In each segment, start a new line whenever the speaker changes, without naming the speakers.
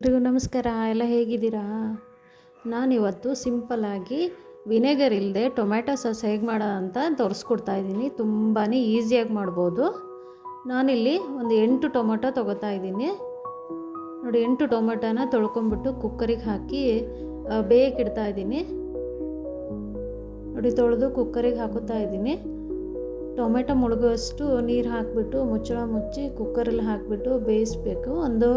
ಎಲ್ರಿಗೂ ನಮಸ್ಕಾರ, ಎಲ್ಲ ಹೇಗಿದ್ದೀರಾ? ನಾನಿವತ್ತು ಸಿಂಪಲ್ಲಾಗಿ ವಿನೆಗರ್ ಇಲ್ಲದೆ ಟೊಮ್ಯಾಟೊ ಸಾಸ್ ಹೇಗೆ ಮಾಡೋದು ಅಂತ ತೋರಿಸ್ಕೊಡ್ತಾ ಇದ್ದೀನಿ. ತುಂಬಾ ಈಸಿಯಾಗಿ ಮಾಡ್ಬೋದು. ನಾನಿಲ್ಲಿ ಒಂದು ಎಂಟು ಟೊಮೊಟೊ ತೊಗೋತಾ ಇದ್ದೀನಿ. ನೋಡಿ, ಎಂಟು ಟೊಮೊಟೊನ ತೊಳ್ಕೊಂಬಿಟ್ಟು ಕುಕ್ಕರಿಗೆ ಹಾಕಿ ಬೇಯಕ್ಕಿಡ್ತಾ ಇದ್ದೀನಿ. ನೋಡಿ, ತೊಳೆದು ಕುಕ್ಕರಿಗೆ ಹಾಕುತ್ತಾ ಇದ್ದೀನಿ. ಟೊಮೆಟೊ ಮುಳುಗುವಷ್ಟು ನೀರು ಹಾಕಿಬಿಟ್ಟು, ಮುಚ್ಚಳ ಮುಚ್ಚಿ ಕುಕ್ಕರಲ್ಲಿ ಹಾಕಿಬಿಟ್ಟು ಬೇಯಿಸ್ಬೇಕು. ಒಂದು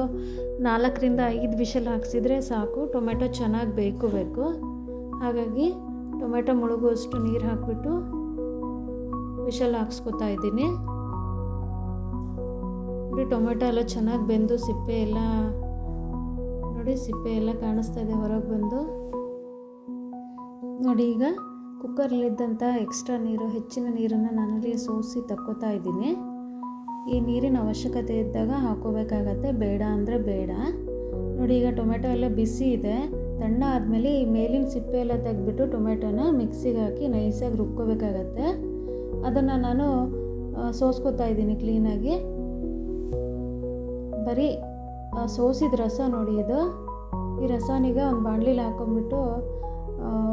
ನಾಲ್ಕರಿಂದ ಐದು ವಿಷಲ್ ಹಾಕ್ಸಿದ್ರೆ ಸಾಕು. ಟೊಮೆಟೊ ಚೆನ್ನಾಗಿ ಬೇಕು ಬೇಕು ಹಾಗಾಗಿ ಟೊಮೆಟೊ ಮುಳುಗುವಷ್ಟು ನೀರು ಹಾಕಿಬಿಟ್ಟು ವಿಷಲ್ ಹಾಕ್ಸ್ಕೊತಾ ಇದ್ದೀನಿ. ನೋಡಿ, ಟೊಮೆಟೊ ಎಲ್ಲ ಚೆನ್ನಾಗಿ ಬೆಂದು ಸಿಪ್ಪೆ ಎಲ್ಲ ನೋಡಿ, ಸಿಪ್ಪೆ ಎಲ್ಲ ಕಾಣಿಸ್ತಾ ಇದೆ ಹೊರಗೆ ಬಂದು. ನೋಡಿ ಈಗ ಕುಕ್ಕರ್ಲಿದ್ದಂಥ ಎಕ್ಸ್ಟ್ರಾ ನೀರು, ಹೆಚ್ಚಿನ ನೀರನ್ನು ನಾನಲ್ಲಿ ಸೋಸಿ ತಕ್ಕೋತಾ ಇದ್ದೀನಿ. ಈ ನೀರಿನ ಅವಶ್ಯಕತೆ ಇದ್ದಾಗ ಹಾಕೋಬೇಕಾಗತ್ತೆ. ಬೇಡ ಅಂದರೆ ಬೇಡ. ನೋಡಿ, ಈಗ ಟೊಮೆಟೊ ಎಲ್ಲ ಬಿಸಿ ಇದೆ. ತಣ್ಣ ಆದಮೇಲೆ ಈ ಮೇಲಿನ ಸಿಪ್ಪೆ ಎಲ್ಲ ತೆಗೆದ್ಬಿಟ್ಟು ಟೊಮೆಟೊನ ಮಿಕ್ಸಿಗೆ ಹಾಕಿ ನೈಸಾಗಿ ರುಬ್ಕೋಬೇಕಾಗತ್ತೆ. ಅದನ್ನು ನಾನು ಸೋಸ್ಕೋತಾ ಇದ್ದೀನಿ ಕ್ಲೀನಾಗಿ ಬರೀ ಸೋಸಿದ ರಸ ನೋಡಿ ಇದು. ಈ ರಸನೀಗ ಒಂದು ಬಾಣಲಿಲಿ ಹಾಕೊಂಡ್ಬಿಟ್ಟು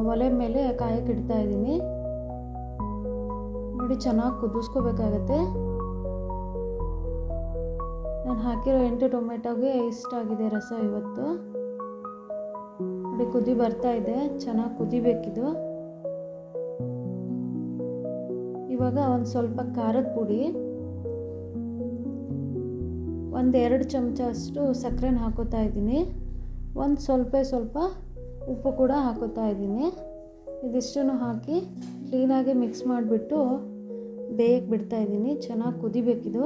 ಒಲೆ ಮೇಲೆ ಕಾಯಕ್ಕೆ ಇಡ್ತಾ ಇದ್ದೀನಿ. ನೋಡಿ, ಚೆನ್ನಾಗಿ ಕುದಿಸ್ಕೋಬೇಕಾಗತ್ತೆ. ನಾನು ಹಾಕಿರೋ ಎಂಟು ಟೊಮೆಟೊಗೆ ಇಷ್ಟ ಆಗಿದೆ ರಸ ಇವತ್ತು. ನೋಡಿ, ಕುದಿ ಬರ್ತಾ ಇದೆ. ಚೆನ್ನಾಗಿ ಕುದಿಬೇಕಿದು. ಇವಾಗ ಒಂದು ಸ್ವಲ್ಪ ಖಾರದ ಪುಡಿ. ಒಂದೆರಡು ಚಮಚ ಅಷ್ಟು ಸಕ್ಕರೆನ ಹಾಕೋತಾ ಇದ್ದೀನಿ. ಒಂದು ಸ್ವಲ್ಪ ಸ್ವಲ್ಪ ಉಪ್ಪು ಕೂಡ ಹಾಕೋತಾ ಇದ್ದೀನಿ. ಇದಿಷ್ಟನ್ನು ಹಾಕಿ ಕ್ಲೀನಾಗಿ ಮಿಕ್ಸ್ ಮಾಡಿಬಿಟ್ಟು ಬೇಯಕ್ಕೆ ಬಿಡ್ತಾ ಇದ್ದೀನಿ. ಚೆನ್ನಾಗಿ ಕುದಿಬೇಕಿದು.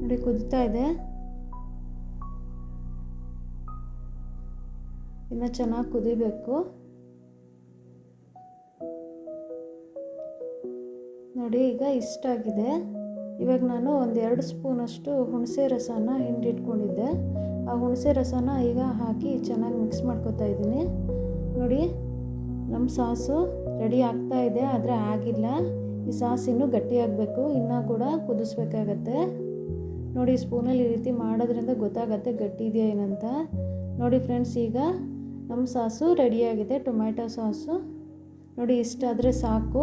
ನೋಡಿ, ಕುದಿತಾ ಇದೆ. ಇನ್ನು ಚೆನ್ನಾಗಿ ಕುದಿಬೇಕು. ನೋಡಿ, ಈಗ ಇಷ್ಟ ಆಗಿದೆ ಇವಾಗ ನಾನು ಒಂದೆರಡು ಸ್ಪೂನಷ್ಟು ಹುಣಸೆ ರಸನ ಹಿಂಡಿಟ್ಕೊಂಡಿದ್ದೆ ಆ ಹುಣಸೆ ರಸನ ಈಗ ಹಾಕಿ ಚೆನ್ನಾಗಿ ಮಿಕ್ಸ್ ಮಾಡ್ಕೊತಾ ಇದ್ದೀನಿ. ನೋಡಿ ನಮ್ಮ ಸಾಸು ರೆಡಿ ಆಗ್ತಾ ಇದೆ, ಆದರೆ ಆಗಿಲ್ಲ. ಈ ಸಾಸ್ ಇನ್ನೂ ಗಟ್ಟಿಯಾಗಬೇಕು ಇನ್ನೂ ಕೂಡ ಕುದಿಸ್ಬೇಕಾಗತ್ತೆ. ನೋಡಿ ಸ್ಪೂನಲ್ಲಿ ಈ ರೀತಿ ಮಾಡೋದ್ರಿಂದ ಗೊತ್ತಾಗತ್ತೆ ಗಟ್ಟಿ ಇದೆಯಾ ಏನಂತ. ನೋಡಿ ಫ್ರೆಂಡ್ಸ್ ಈಗ ನಮ್ಮ ಸಾಸು ರೆಡಿಯಾಗಿದೆ ಟೊಮ್ಯಾಟೊ ಸಾಸು. ನೋಡಿ, ಇಷ್ಟಾದರೆ ಸಾಕು.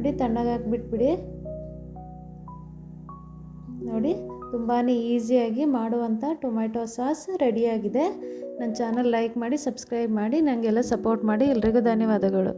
ನೋಡಿ ತಣ್ಣಗೆ ಹಾಕ್ಬಿಟ್ಬಿಡಿ. ನೋಡಿ ತುಂಬಾ ಈಸಿಯಾಗಿ ಮಾಡುವಂಥ ಟೊಮ್ಯಾಟೊ ಸಾಸ್ ರೆಡಿಯಾಗಿದೆ. ನನ್ನ ಚಾನಲ್ ಲೈಕ್ ಮಾಡಿ, ಸಬ್ಸ್ಕ್ರೈಬ್ ಮಾಡಿ ನನಗೆಲ್ಲ ಸಪೋರ್ಟ್ ಮಾಡಿ. ಎಲ್ರಿಗೂ ಧನ್ಯವಾದಗಳು.